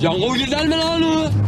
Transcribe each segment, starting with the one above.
Cango gider mi lan?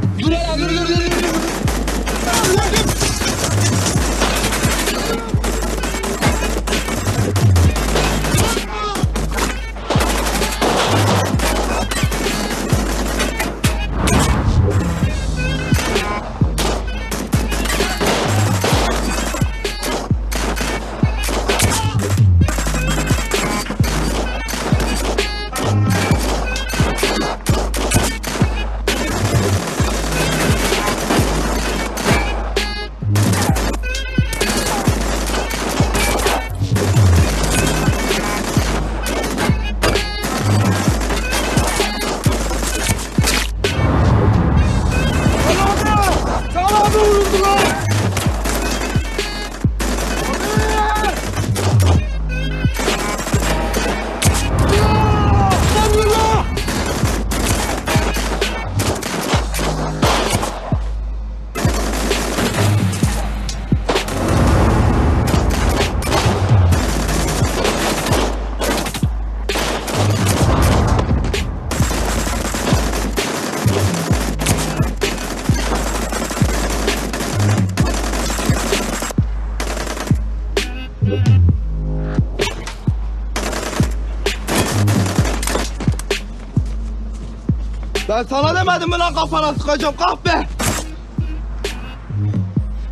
Ben sana demedim mi lan kafana sıkacağım kahpe.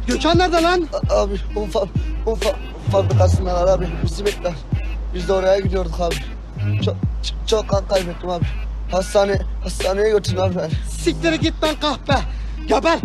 Gökhan nerede lan? Abi un, fa un fa fabrikasındalar abi. Bizi bekler. Biz de oraya gidiyorduk abi. Çok, çok, çok kan kaybettim abi. Hastane, hastaneye götürün abi beni. Siktir git lan kahpe. Geber.